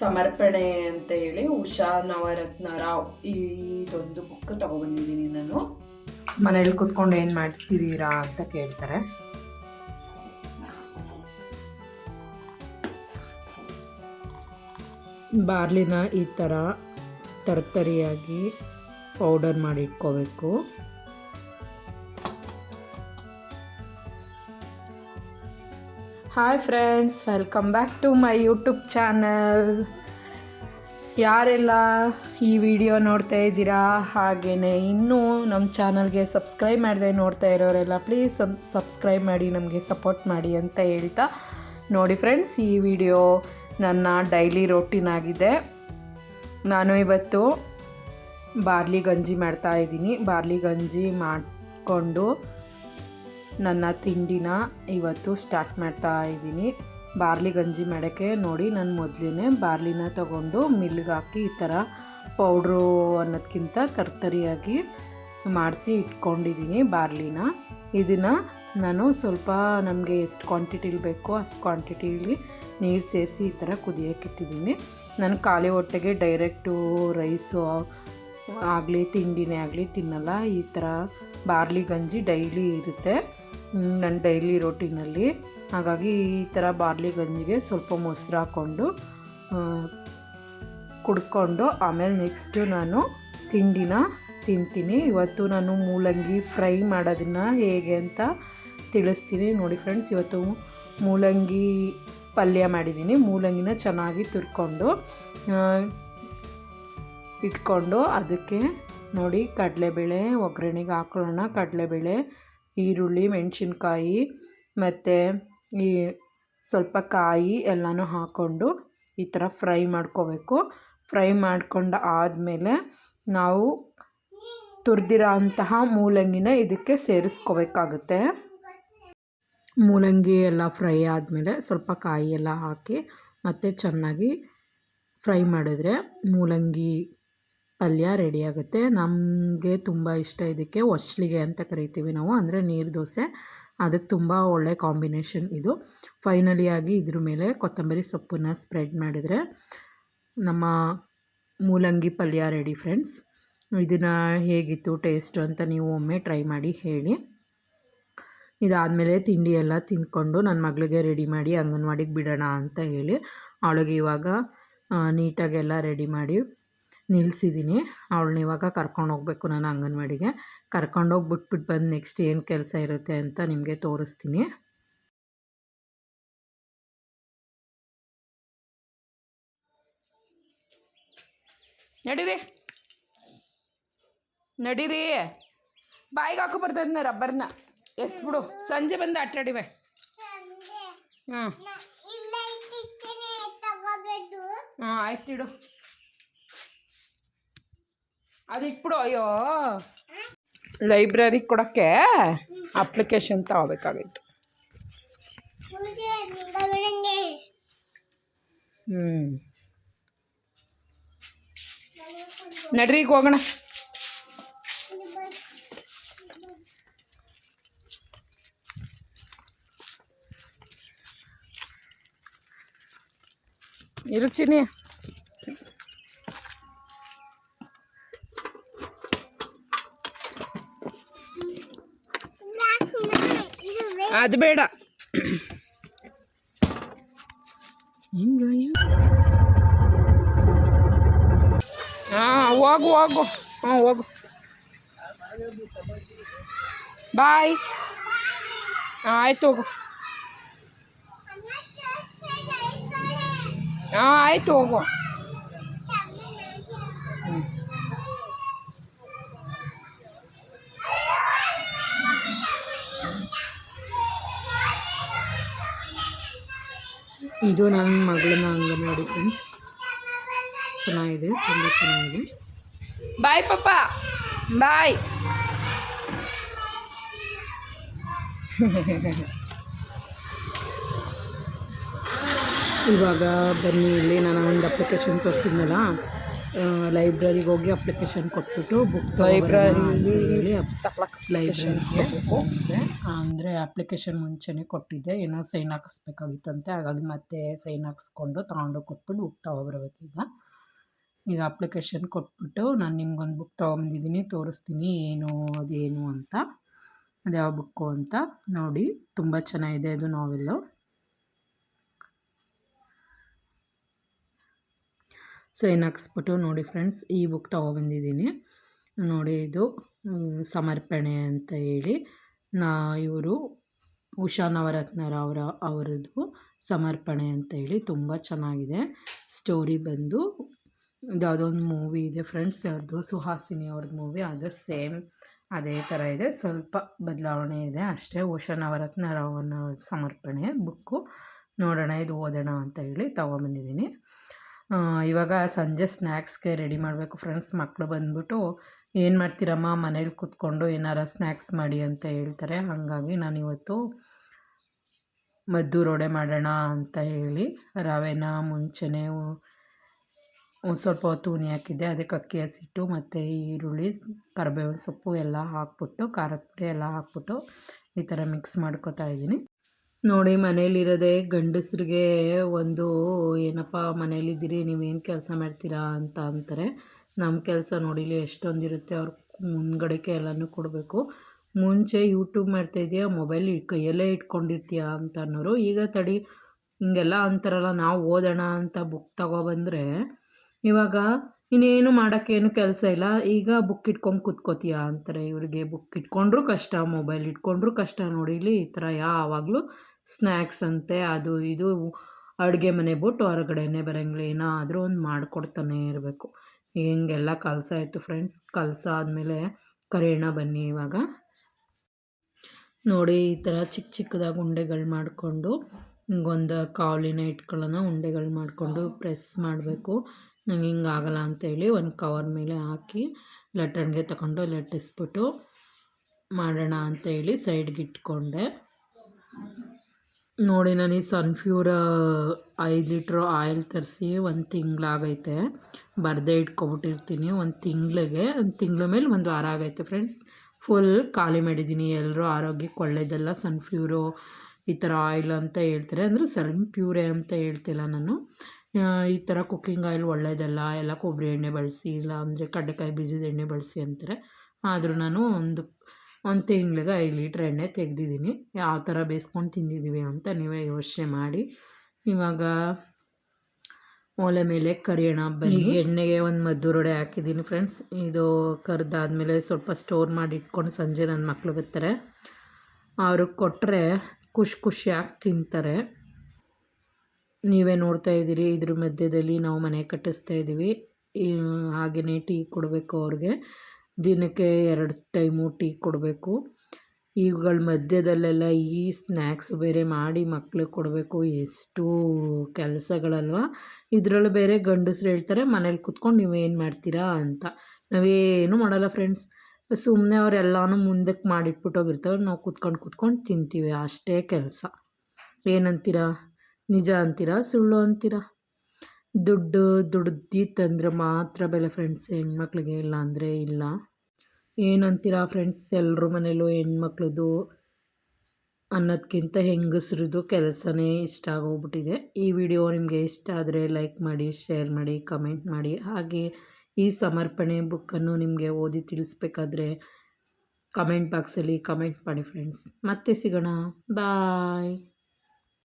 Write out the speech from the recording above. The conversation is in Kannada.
ಸಮರ್ಪಣೆ ಅಂತ ಹೇಳಿ ಉಷಾ ನವರತ್ನ ರಾವ್ ಇದೊಂದು ಬುಕ್ ತಗೊಬಂದಿದ್ದೀನಿ ನಾನು. ಮನೇಲಿ ಕುತ್ಕೊಂಡು ಏನು ಮಾಡ್ತಿದ್ದೀರಾ ಅಂತ ಕೇಳ್ತಾರೆ. ಬಾರ್ಲಿನ ಈ ಥರ ತರ್ತರಿಯಾಗಿ ಪೌಡರ್ ಮಾಡಿ ಇಟ್ಕೋಬೇಕು. Hi friends welcome back to my YouTube channel ಯಾರೆಲ್ಲ ಈ ವಿಡಿಯೋ ನೋಡ್ತಾ ಇದ್ದೀರಾ ಹಾಗೇ ಇನ್ನೂ ನಮ್ಮ ಚಾನಲ್ಗೆ ಸಬ್ಸ್ಕ್ರೈಬ್ ಮಾಡಿದೆ ನೋಡ್ತಾ ಇರೋರೆಲ್ಲ ಪ್ಲೀಸ್ ಸಬ್ಸ್ಕ್ರೈಬ್ ಮಾಡಿ, ನಮಗೆ ಸಪೋರ್ಟ್ ಮಾಡಿ ಅಂತ ಹೇಳ್ತಾ ನೋಡಿ ಫ್ರೆಂಡ್ಸ್ ಈ ವಿಡಿಯೋ ನನ್ನ ಡೈಲಿ ರೊಟೀನ್ ಆಗಿದೆ. ನಾನು ಇವತ್ತು ಬಾರ್ಲಿ ಗಂಜಿ ಮಾಡ್ತಾ ಇದ್ದೀನಿ. ಬಾರ್ಲಿ ಗಂಜಿ ಮಾಡಿಕೊಂಡು ನನ್ನ ತಿಂಡಿನ ಇವತ್ತು ಸ್ಟಾರ್ಟ್ ಮಾಡ್ತಾ ಇದ್ದೀನಿ. ಬಾರ್ಲಿ ಗಂಜಿ ಮಾಡೋಕ್ಕೆ ನೋಡಿ ನಾನು ಮೊದಲೇ ಬಾರ್ಲಿನ ತಗೊಂಡು ಮಿಲ್ಗೆ ಹಾಕಿ ಈ ಥರ ಪೌಡ್ರು ಅನ್ನೋದಕ್ಕಿಂತ ತರ್ತರಿಯಾಗಿ ಮಾಡಿಸಿ ಇಟ್ಕೊಂಡಿದ್ದೀನಿ ಬಾರ್ಲಿನ. ಇದನ್ನು ನಾನು ಸ್ವಲ್ಪ ನಮಗೆ ಎಷ್ಟು ಕ್ವಾಂಟಿಟಿಲಿ ಬೇಕೋ ಅಷ್ಟು ಕ್ವಾಂಟಿಟಿಲಿ ನೀರು ಸೇರಿಸಿ ಈ ಥರ ಕುದಿಯೋಕೆ ಇಟ್ಟಿದ್ದೀನಿ. ನಾನು ಖಾಲಿ ಹೊಟ್ಟೆಗೆ ಡೈರೆಕ್ಟು ರೈಸು ಆಗಲಿ, ತಿಂಡಿನೇ ಆಗಲಿ ತಿನ್ನಲ್ಲ. ಈ ಥರ ಬಾರ್ಲಿ ಗಂಜಿ ಡೈಲಿ ಇರುತ್ತೆ. ನನ್ನ ಡೈಲಿ ರೋಟೀನಲ್ಲಿ ಹಾಗಾಗಿ ಈ ಥರ ಬಾರ್ಲಿ ಗಂಜಿಗೆ ಸ್ವಲ್ಪ ಮೊಸರು ಹಾಕ್ಕೊಂಡು ಕುಡ್ಕೊಂಡು, ಆಮೇಲೆ ನೆಕ್ಸ್ಟು ನಾನು ತಿಂಡಿನ ತಿಂತೀನಿ. ಇವತ್ತು ನಾನು ಮೂಲಂಗಿ ಫ್ರೈ ಮಾಡೋದನ್ನು ಹೇಗೆ ಅಂತ ತಿಳಿಸ್ತೀನಿ. ನೋಡಿ ಫ್ರೆಂಡ್ಸ್ ಇವತ್ತು ಮೂಲಂಗಿ ಪಲ್ಯ ಮಾಡಿದ್ದೀನಿ. ಮೂಲಂಗಿನ ಚೆನ್ನಾಗಿ ತುರ್ಕೊಂಡು ಇಟ್ಕೊಂಡು, ಅದಕ್ಕೆ ನೋಡಿ ಕಡಲೆಬೇಳೆ, ಒಗ್ಗರಣೆಗೆ ಹಾಕೊಳ್ಳೋಣ. ಕಡಲೆಬೇಳೆ ಈರುಳ್ಳಿ, ಮೆಣಸಿನ್ಕಾಯಿ ಮತ್ತು ಈ ಸ್ವಲ್ಪ ಕಾಯಿ ಎಲ್ಲನೂ ಹಾಕ್ಕೊಂಡು ಈ ಥರ ಫ್ರೈ ಮಾಡ್ಕೋಬೇಕು. ಫ್ರೈ ಮಾಡ್ಕೊಂಡು ಆದಮೇಲೆ ನಾವು ತುರಿದಿರೋ ಅಂತಹ ಮೂಲಂಗಿನ ಇದಕ್ಕೆ ಸೇರಿಸ್ಕೋಬೇಕಾಗುತ್ತೆ. ಮೂಲಂಗಿ ಎಲ್ಲ ಫ್ರೈ ಆದಮೇಲೆ ಸ್ವಲ್ಪ ಕಾಯಿ ಎಲ್ಲ ಹಾಕಿ ಮತ್ತು ಚೆನ್ನಾಗಿ ಫ್ರೈ ಮಾಡಿದ್ರೆ ಮೂಲಂಗಿ ಪಲ್ಯ ರೆಡಿ ಆಗುತ್ತೆ. ನಮಗೆ ತುಂಬ ಇಷ್ಟ ಇದಕ್ಕೆ ಒಸ್ಲಿಗೆ ಅಂತ ಕರಿತೀವಿ ನಾವು, ಅಂದರೆ ನೀರು ದೋಸೆ. ಅದಕ್ಕೆ ತುಂಬ ಒಳ್ಳೆ ಕಾಂಬಿನೇಷನ್ ಇದು. ಫೈನಲಿ ಆಗಿ ಇದ್ರ ಮೇಲೆ ಕೊತ್ತಂಬರಿ ಸೊಪ್ಪನ್ನ ಸ್ಪ್ರೆಡ್ ಮಾಡಿದರೆ ನಮ್ಮ ಮೂಲಂಗಿ ಪಲ್ಯ ರೆಡಿ ಫ್ರೆಂಡ್ಸ್ ಇದನ್ನು ಹೇಗಿತ್ತು ಟೇಸ್ಟ್ ಅಂತ ನೀವು ಒಮ್ಮೆ ಟ್ರೈ ಮಾಡಿ ಹೇಳಿ. ಇದಾದಮೇಲೆ ತಿಂಡಿ ಎಲ್ಲ ತಿಂದ್ಕೊಂಡು ನನ್ನ ಮಗಳಿಗೆ ರೆಡಿ ಮಾಡಿ ಅಂಗನವಾಡಿಗೆ ಬಿಡೋಣ ಅಂತ ಹೇಳಿ. ಅವಳಿಗೆ ಇವಾಗ ನೀಟಾಗೆಲ್ಲ ರೆಡಿ ಮಾಡಿ ನಿಲ್ಲಿಸಿದ್ದೀನಿ ಅವಳನ್ನ ಇವಾಗ ಕರ್ಕೊಂಡು ಹೋಗ್ಬೇಕು ನಾನು ಅಂಗನವಾಡಿಗೆ. ಕರ್ಕೊಂಡೋಗಿ ಬಿಟ್ಬಿಟ್ಟು ಬಂದು ನೆಕ್ಸ್ಟ್ ಏನು ಕೆಲಸ ಇರುತ್ತೆ ಅಂತ ನಿಮಗೆ ತೋರಿಸ್ತೀನಿ. ನಡೀರಿ. ನಡೀರಿ. ಬಾಯಿಗೆ ಹಾಕೋ ಬರ್ತದ ರಬ್ಬರ್ನ. ಎಷ್ಟು ಬಿಡು. ಸಂಜೆ ಬಂದು ಆಟಾಡಿವೆ. ಹ್ಞೂ ಹಾಂ ಆಯ್ತು ಇಡು. ಅದು ಇಟ್ಬಿಡು ಅಯ್ಯೋ. ಲೈಬ್ರರಿಗೆ ಕೊಡೋಕ್ಕೆ ಅಪ್ಲಿಕೇಶನ್ ತಗೋಬೇಕಾಗಿತ್ತು ಹ್ಞೂ ನಡ್ರಿ ಈಗ ಹೋಗೋಣ. ಇರು ಅದು ಬೇಡ. ಹಾಂ ಹೋಗು ಹೋಗು. ಹಾಂ ಹೋಗು. ಬಾಯ್. ಹಾಂ ಆಯ್ತು ಹೋಗು. ಹಾಂ ಆಯ್ತು ಹೋಗು. ಇದು ನನ್ನ ಮಗಳನ್ನ ಅಂಗನವಾಡಿ ಫ್ರೆಂಡ್ಸ್ ಚೆನ್ನಾಗಿದೆ ತುಂಬ ಚೆನ್ನಾಗಿದೆ. ಬಾಯ್ ಪಪ್ಪ. ಬಾಯ್. ಇವಾಗ ಬನ್ನಿ ಇಲ್ಲಿ ನಾನು ಒಂದು ಅಪ್ಲಿಕೇಶನ್ ತೋರಿಸಿದ್ನಲ್ಲ. ಲೈಬ್ರರಿಗೆ ಹೋಗಿ ಅಪ್ಲಿಕೇಶನ್ ಕೊಟ್ಬಿಟ್ಟು ಬುಕ್ ಲೈಬ್ರರಿ ಲೈಬ್ರರಿಗೆ ಅಂದರೆ ಅಪ್ಲಿಕೇಶನ್ ಮುಂಚೆನೇ ಕೊಟ್ಟಿದ್ದೆ. ಏನೋ ಸೈನ್ ಹಾಕಿಸ್ಬೇಕಾಗಿತ್ತಂತೆ. ಹಾಗಾಗಿ ಮತ್ತೆ ಸೈನ್ ಹಾಕಿಸ್ಕೊಂಡು ತೊಗೊಂಡು ಕೊಟ್ಬಿಟ್ಟು ಬುಕ್ ತೊಗೊಬರ್ಬೇಕೀಗ ಈಗ. ಅಪ್ಲಿಕೇಶನ್ ಕೊಟ್ಬಿಟ್ಟು ನಾನು ನಿಮ್ಗೊಂದು ಬುಕ್ ತೊಗೊಂಬಂದಿದ್ದೀನಿ. ತೋರಿಸ್ತೀನಿ ಏನು ಅದೇನು ಅಂತ. ಅದು ಯಾವ ಬುಕ್ಕು ಅಂತ ನೋಡಿ. ತುಂಬ ಚೆನ್ನಾಗಿದೆ ಅದು ನಾವೆಲ್ಲು ಸೈನ್ ಹಾಕ್ಸ್ಬಿಟ್ಟು ನೋಡಿ ಫ್ರೆಂಡ್ಸ್, ಈ ಬುಕ್ ತೊಗೊಬಂದಿದ್ದೀನಿ. ನೋಡಿ ಇದು ಸಮರ್ಪಣೆ ಅಂತ ಹೇಳಿ. ನಾ, ಇವರು ಉಷಾ ನವರತ್ನರ ಅವರ ಅವರದ್ದು ಸಮರ್ಪಣೆ ಅಂತ ಹೇಳಿ ತುಂಬ ಚೆನ್ನಾಗಿದೆ. ಸ್ಟೋರಿ ಬಂದು ಯಾವುದೋ ಒಂದು ಮೂವಿ ಇದೆ ಫ್ರೆಂಡ್ಸ್ ಅವ್ರದ್ದು ಸುಹಾಸಿನಿ ಅವ್ರದ್ದು ಮೂವಿ ಅದು ಸೇಮ್ ಅದೇ ಥರ ಇದೆ. ಸ್ವಲ್ಪ ಬದಲಾವಣೆ ಇದೆ ಅಷ್ಟೇ. ಉಷಾ ನವರತ್ನರ ಅವನ ಸಮರ್ಪಣೆ ಬುಕ್ಕು ನೋಡೋಣ, ಇದು ಓದೋಣ ಅಂತ ಹೇಳಿ ತೊಗೊಂಬಂದಿದ್ದೀನಿ. ಇವಾಗ ಸಂಜೆ ಸ್ನ್ಯಾಕ್ಸ್ಗೆ ರೆಡಿ ಮಾಡಬೇಕು ಫ್ರೆಂಡ್ಸ್. ಮಕ್ಕಳು ಬಂದ್ಬಿಟ್ಟು ಏನು ಮಾಡ್ತೀರಮ್ಮ? ಮನೇಲಿ ಕೂತ್ಕೊಂಡು ಏನಾರ ಸ್ನ್ಯಾಕ್ಸ್ ಮಾಡಿ ಅಂತ ಹೇಳ್ತಾರೆ. ಹಾಗಾಗಿ ನಾನು ಇವತ್ತು ಮದ್ದು ರೋಡೆ ಮಾಡೋಣ ಅಂತ ಹೇಳಿ ರವೆನ ಮುಂಚೆನೇ ಸ್ವಲ್ಪ ಹೊತ್ತು ಉಣಿ ಹಾಕಿದ್ದೆ. ಅದಕ್ಕೆ ಅಕ್ಕಿ, ಹಸಿಟ್ಟು ಮತ್ತು ಈರುಳ್ಳಿ, ಕರಿಬೇವಿನ ಸೊಪ್ಪು ಎಲ್ಲ ಹಾಕ್ಬಿಟ್ಟು, ಖಾರದ ಪುಡಿ ಎಲ್ಲ ಹಾಕ್ಬಿಟ್ಟು ಈ ಥರ ಮಿಕ್ಸ್ ಮಾಡ್ಕೊತಾ ಇದ್ದೀನಿ. ನೋಡಿ ಮನೇಲಿರೋದೆ ಗಂಡಸ್ರಿಗೆ ಒಂದು, ಏನಪ್ಪ ಮನೇಲಿದ್ದೀರಿ ನೀವೇನು ಕೆಲಸ ಮಾಡ್ತೀರಾ? ಅಂತ ಅಂತಾರೆ. ನಮ್ಮ ಕೆಲಸ ನೋಡಿಲಿ ಎಷ್ಟೊಂದಿರುತ್ತೆ, ಅವ್ರ ಮುಂದ್ಗಡೆಗೆ ಎಲ್ಲನೂ ಕೊಡಬೇಕು. ಮುಂಚೆ ಯೂಟ್ಯೂಬ್ ಮಾಡ್ತಾಯಿದ್ದೀಯಾ ಮೊಬೈಲ್ ಕೈಯಲ್ಲೇ ಇಟ್ಕೊಂಡಿರ್ತೀಯ ಅಂತ ಅನ್ನೋರು. ಈಗ ತಡಿ, ಹಿಂಗೆಲ್ಲ ಅಂತಾರಲ್ಲ, ನಾವು ಓದೋಣ ಅಂತ ಬುಕ್ ತಗೊಬಂದರೆ, ಇವಾಗ ಇನ್ನೇನು ಮಾಡೋಕ್ಕೇನು ಕೆಲಸ ಇಲ್ಲ. ಈಗ ಬುಕ್ ಇಟ್ಕೊಂಡು ಕೂತ್ಕೋತೀಯ ಅಂತಾರೆ. ಇವರಿಗೆ ಬುಕ್ ಇಟ್ಕೊಂಡ್ರೂ ಕಷ್ಟ ಮೊಬೈಲ್ ಇಟ್ಕೊಂಡ್ರೂ ಕಷ್ಟ ನೋಡಿ ಇಲ್ಲಿ ಈ ಥರ ಯಾವಾಗಲೂ ಸ್ನ್ಯಾಕ್ಸ್ ಅಂತೆ, ಅದು ಇದು ಅಡುಗೆ ಮನೆ ಬಿಟ್ಟು ಹೊರಗಡೆನೇ ಬರೋಂಗಿಲ್ಲ. ಏನಾದರೂ ಒಂದು ಮಾಡಿಕೊಡ್ತಾನೆ ಇರಬೇಕು. ಹಿಂಗೆಲ್ಲ ಕಲಸ ಆಯಿತು ಫ್ರೆಂಡ್ಸ್ ಕಲಸ ಆದಮೇಲೆ ಕರೆಯೋಣ ಬನ್ನಿ ಇವಾಗ. ನೋಡಿ ಈ ಥರ ಚಿಕ್ಕ ಚಿಕ್ಕದಾಗಿ ಉಂಡೆಗಳು ಮಾಡಿಕೊಂಡು ಹಿಂಗೊಂದು ಕಾವಲಿನ ಇಟ್ಕೊಳ್ಳೋಣ, ಉಂಡೆಗಳು ಮಾಡಿಕೊಂಡು ಪ್ರೆಸ್ ಮಾಡಬೇಕು. ನಂಗೆ ಹಿಂಗೆ ಆಗಲ್ಲ ಅಂತೇಳಿ ಒಂದು ಕವರ್ ಮೇಲೆ ಹಾಕಿ ಲಟ್ಟಣಿಗೆ ತಗೊಂಡು ಲಟ್ಟಿಸ್ಬಿಟ್ಟು ಮಾಡೋಣ ಅಂತೇಳಿ ಸೈಡ್ಗೆ ಇಟ್ಕೊಂಡೆ. ನೋಡಿ ನಾನು ಈ ಸನ್ಫ್ಯೂರ ಐದು ಲೀಟ್ರ್ ಆಯಿಲ್ ತರಿಸಿ ಒಂದು ತಿಂಗಳಾಗೈತೆ. ಬರದೇ ಇಟ್ಕೊಬಿಟ್ಟಿರ್ತೀನಿ ಒಂದು ತಿಂಗಳಿಗೆ. ಒಂದು ತಿಂಗಳ ಮೇಲೆ ಒಂದು ವಾರ ಆಗೈತೆ ಫ್ರೆಂಡ್ಸ್. ಫುಲ್ ಖಾಲಿ ಮಾಡಿದ್ದೀನಿ ಎಲ್ಲರೂ ಆರೋಗ್ಯಕ್ಕೆ ಒಳ್ಳೆಯದಲ್ಲ ಸನ್ಫ್ಯೂರು. ಈ ಥರ ಆಯಿಲ್ ಅಂತ ಹೇಳ್ತಾರೆ? ಅಂದರೆ ಸನ್ ಪ್ಯೂರೆ ಅಂತ ಹೇಳ್ತಿಲ್ಲ ನಾನು. ಈ ಥರ ಕುಕ್ಕಿಂಗ್ ಆಯಿಲ್ ಒಳ್ಳೆಯದಲ್ಲ ಎಲ್ಲ ಕೊಬ್ಬರಿ ಎಣ್ಣೆ ಬಳಸಿ ಇಲ್ಲ ಅಂದರೆ ಕಡ್ಲೆಕಾಯಿ ಬೀಜದ ಎಣ್ಣೆ ಬಳಸಿ ಅಂತಾರೆ. ಆದರೂ ನಾನು ಒಂದು ಒಂದು ತಿಂಗಳಿಗೆ ಐದು ಲೀಟ್ರ್ ಎಣ್ಣೆ ತೆಗೆದಿದ್ದೀನಿ. ಯಾವ ಥರ ಬೇಯಿಸ್ಕೊಂಡು ತಿಂದಿದ್ದೀವಿ ಅಂತ ನೀವೇ ಯೋಚನೆ ಮಾಡಿ. ಇವಾಗ ಒಲೆ ಮೇಲೆ ಕರಿಯೋಣ. ಬನ್ನಿ. ಎಣ್ಣೆಗೆ ಒಂದು ಮದ್ದೂರೊಡೆ ಹಾಕಿದ್ದೀನಿ ಫ್ರೆಂಡ್ಸ್. ಇದು ಕರೆದಾದ್ಮೇಲೆ ಸ್ವಲ್ಪ ಸ್ಟೋರ್ ಮಾಡಿ ಇಟ್ಕೊಂಡು ಸಂಜೆ ನನ್ನ ಮಕ್ಳು ಬರ್ತಾರೆ ಅವ್ರಿಗೆ ಕೊಟ್ಟರೆ ಖುಷಿ ಖುಷಿಯಾಗಿ ತಿಂತಾರೆ. ನೀವೇ ನೋಡ್ತಾ ಇದ್ದೀರಿ, ಇದ್ರ ಮಧ್ಯದಲ್ಲಿ ನಾವು ಮನೆ ಕಟ್ಟಿಸ್ತಾ ಇದ್ದೀವಿ. ಹಾಗೆಯೇ ಟೀ ಕೊಡಬೇಕು ಅವ್ರಿಗೆ. ದಿನಕ್ಕೆ ಎರಡು ಟೈಮು ಟೀ ಕೊಡಬೇಕು. ಇವುಗಳ ಮಧ್ಯದಲ್ಲೆಲ್ಲ ಈ ಸ್ನ್ಯಾಕ್ಸ್ ಬೇರೆ ಮಾಡಿ ಮಕ್ಳಿಗೆ ಕೊಡಬೇಕು. ಎಷ್ಟು ಕೆಲಸಗಳಲ್ವ. ಇದರಲ್ಲಿ ಬೇರೆ ಗಂಡಸ್ರು ಹೇಳ್ತಾರೆ, ಮನೇಲಿ ಕುತ್ಕೊಂಡು ನೀವೇನು ಮಾಡ್ತೀರಾ ಅಂತ. ನಾವೇನು ಮಾಡಲ್ಲ ಫ್ರೆಂಡ್ಸ್. ಸುಮ್ಮನೆ ಅವರೆಲ್ಲನೂ ಮುಂದಕ್ಕೆ ಮಾಡಿಟ್ಬಿಟ್ಟೋಗಿರ್ತವೆ ನಾವು ಕುತ್ಕೊಂಡು ಕುತ್ಕೊಂಡು ತಿಂತೀವಿ. ಅಷ್ಟೇ ಕೆಲಸ. ಏನಂತೀರ? ನಿಜ ಅಂತೀರಾ? ಸುಳ್ಳು ಅಂತೀರಾ? ದುಡ್ಡು ದುಡ್ದಿತ್ತಂದ್ರೆ ಮಾತ್ರ ಬೆಲೆ ಫ್ರೆಂಡ್ಸ್ ಹೆಣ್ಮಕ್ಳಿಗೆ ಇಲ್ಲ ಅಂದರೆ ಇಲ್ಲ. ಏನಂತೀರಾ ಫ್ರೆಂಡ್ಸ್ ಎಲ್ಲರ ಮನೇಲೂ ಹೆಣ್ಮಕ್ಳದು ಅನ್ನೋದಕ್ಕಿಂತ ಹೆಂಗಸ್ರದ್ದು ಕೆಲಸನೇ ಇಷ್ಟ ಆಗೋಗ್ಬಿಟ್ಟಿದೆ. ಈ ವಿಡಿಯೋ ನಿಮಗೆ ಇಷ್ಟ ಆದರೆ ಲೈಕ್ ಮಾಡಿ ಶೇರ್ ಮಾಡಿ ಕಮೆಂಟ್ ಮಾಡಿ. ಹಾಗೆ ಈ ಸಮರ್ಪಣೆ ಬುಕ್ಕನ್ನು ನಿಮಗೆ ಓದಿ ತಿಳಿಸ್ಬೇಕಾದ್ರೆ ಕಮೆಂಟ್ ಬಾಕ್ಸಲ್ಲಿ ಕಮೆಂಟ್ ಮಾಡಿ ಫ್ರೆಂಡ್ಸ್. ಮತ್ತೆ ಸಿಗೋಣ. ಬಾಯ್.